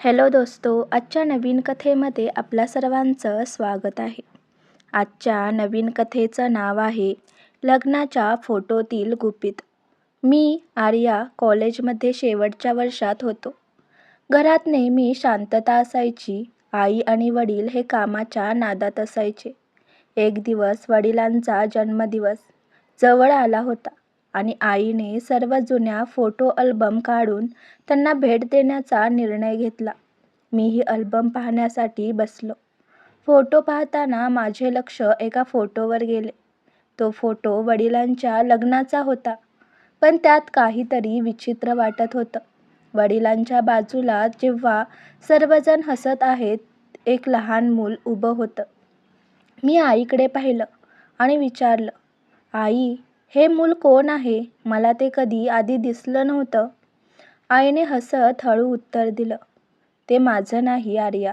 Hello दोस्तो आजच्या नवीन कथेमध्ये आपल्या सर्वांचं स्वागत आहे. आजच्या नवीन कथेचं नाव आहे लग्नाच्या फोटोतील गुपित. मी आर्या कॉलेजमध्ये शेवटच्या वर्षात होतो. घरात नेहमी शांतता असायची आई आणि वडील हे कामाच्या नादात असायचे. एक दिवस वडिलांचा जन्मदिवस. जवळ आला होता. आणि आईने सर्व जुन्या फोटो अल्बम काढून त्यांना भेट देण्याचा निर्णय घेतला. मीही अल्बम पाहण्यासाठी बसलो. फोटो पाहताना माझे लक्ष एका फोटोवर गेले. तो फोटो वडिलांच्या लग्नाचा होता पण त्यात काहीतरी विचित्र वाटत होतं. वडिलांच्या बाजूला जेव्हा सर्वजण हसत आहेत एक लहान मूल उभं होतं. मी आईकडे पाहिलं आणि विचारलं आई हे मूल कोण आहे? मला ते कधी आधी दिसलं नव्हतं. आईने हसत हळू उत्तर दिलं. ते माझं नाही आर्या.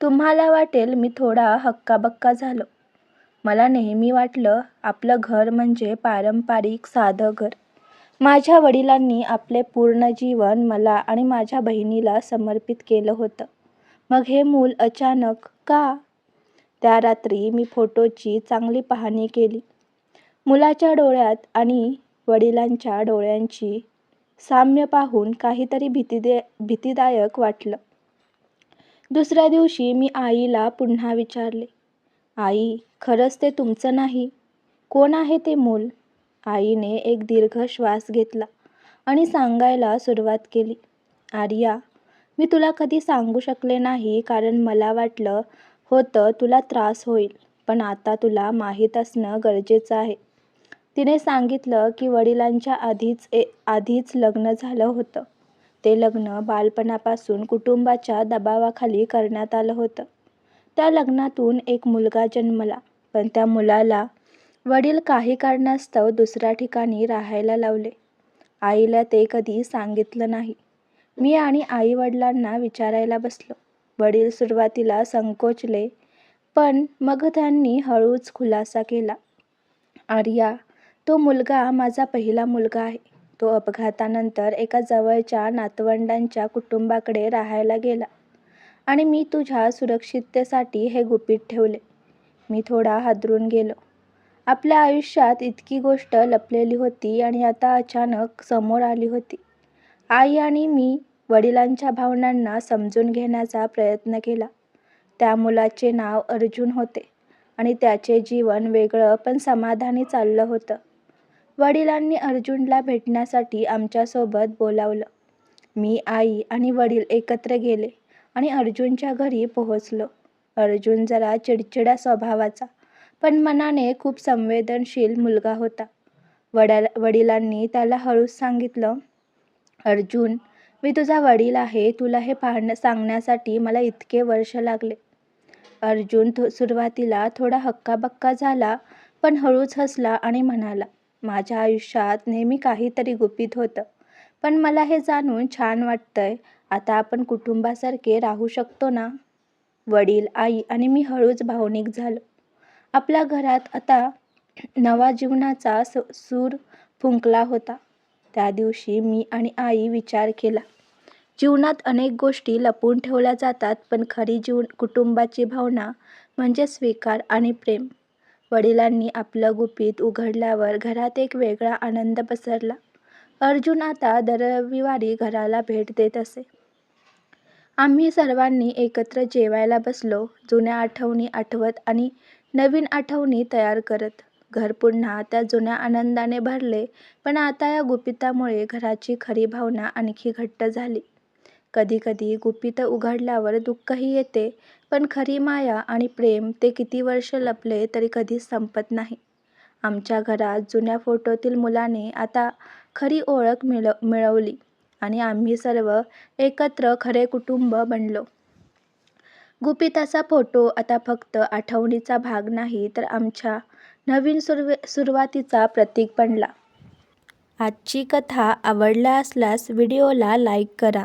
तुम्हाला वाटेल मी थोडा हक्काबक्का झालो. मला नेहमी वाटलं आपलं घर म्हणजे पारंपरिक साधं घर. माझ्या वडिलांनी आपले पूर्ण जीवन मला आणि माझ्या बहिणीला समर्पित केलं होतं. मग हे मूल अचानक का? त्या रात्री मी फोटोची चांगली पाहणी केली. मुलाच्या डोळ्यात आणि वडिलांच्या डोळ्यांची साम्य पाहून काहीतरी भीतीदे भीतीदायक वाटलं. दुसऱ्या दिवशी मी आईला पुन्हा विचारले आई खरंच ते तुमचं नाही? कोण आहे ते मूल? आईने एक दीर्घ श्वास घेतला आणि सांगायला सुरुवात केली आर्या मी तुला कधी सांगू शकले नाही कारण मला वाटलं होतं तुला त्रास होईल पण आता तुला माहीत असणं गरजेचं आहे. तिने सांगितलं की वडिलांच्या आधीच ए आधीच लग्न झालं होतं. ते लग्न बालपणापासून कुटुंबाच्या दबावाखाली करण्यात आलं होतं. त्या लग्नातून एक मुलगा जन्मला पण त्या मुलाला वडील काही कारणास्तव दुसऱ्या ठिकाणी राहायला लावले. आईला ते कधी सांगितलं नाही. मी आणि आई वडिलांना विचारायला बसलो. वडील सुरुवातीला संकोचले पण मग त्यांनी हळूच खुलासा केला. आर्या तो मुलगा माझा पहिला मुलगा आहे. तो अपघातानंतर एका जवळच्या नातवंडांच्या कुटुंबाकडे राहायला गेला आणि मी तुझ्या सुरक्षिततेसाठी हे गुपित ठेवले. मी थोडा हादरून गेलो. आपल्या आयुष्यात इतकी गोष्ट लपलेली होती आणि आता अचानक समोर आली होती. आई आणि मी वडिलांच्या भावनांना समजून घेण्याचा प्रयत्न केला. त्या मुलाचे नाव अर्जुन होते आणि त्याचे जीवन वेगळं पण समाधानी चाललं होतं. वडिलांनी अर्जुनला भेटण्यासाठी आमच्यासोबत बोलावलं. मी आई आणि वडील एकत्र गेले आणि अर्जुनच्या घरी पोहोचलो. अर्जुन जरा चिडचिडा स्वभावाचा पण मनाने खूप संवेदनशील मुलगा होता. वडाल वडिलांनी त्याला हळूच सांगितलं अर्जुन मी तुझा वडील आहे तुला हे पाहणं सांगण्यासाठी मला इतके वर्ष लागले. अर्जुन थो सुरुवातीला थोडा हक्काबक्का झाला पण हळूच हसला आणि म्हणाला माझ्या आयुष्यात नेहमी काहीतरी गुपित होतं. पण मला हे जाणून छान वाटतंय. आता आपण कुटुंबासारखे राहू शकतो ना? वडील आई आणि मी हळूच भावनिक झालो. आपल्या घरात आता नवा जीवनाचा सूर फुंकला होता. त्या दिवशी मी आणि आई विचार केला. जीवनात अनेक गोष्टी लपवून ठेवल्या जातात पण खरी जीवन कुटुंबाची भावना म्हणजे स्वीकार आणि प्रेम. वडिलांनी आपलं गुपित उघडल्यावर घरात एक वेगळा आनंद पसरला. अर्जुन आता दर रविवारी घराला भेट देत असे. आम्ही सर्वांनी एकत्र जेवायला बसलो जुन्या आठवणी आठवत आणि नवीन आठवणी तयार करत. घर पुन्हा त्या जुन्या आनंदाने भरले पण आता या गुपितामुळे घराची खरी भावना आणखी घट्ट झाली. कधीकधी गुपित उघडल्यावर दुःखही येते पण खरी माया आणि प्रेम ते किती वर्ष लपले तरी कधीच संपत नाही. आमच्या घरात जुन्या फोटोतील मुलाने आता खरी ओळख मिळ मिळवली आणि आम्ही सर्व एकत्र खरे कुटुंब बनलो. गुपिताचा फोटो आता फक्त आठवणीचा भाग नाही तर आमच्या नवीन सुरवे सुरुवातीचा प्रतीक बनला. आजची कथा आवडला असल्यास व्हिडिओला लाईक करा.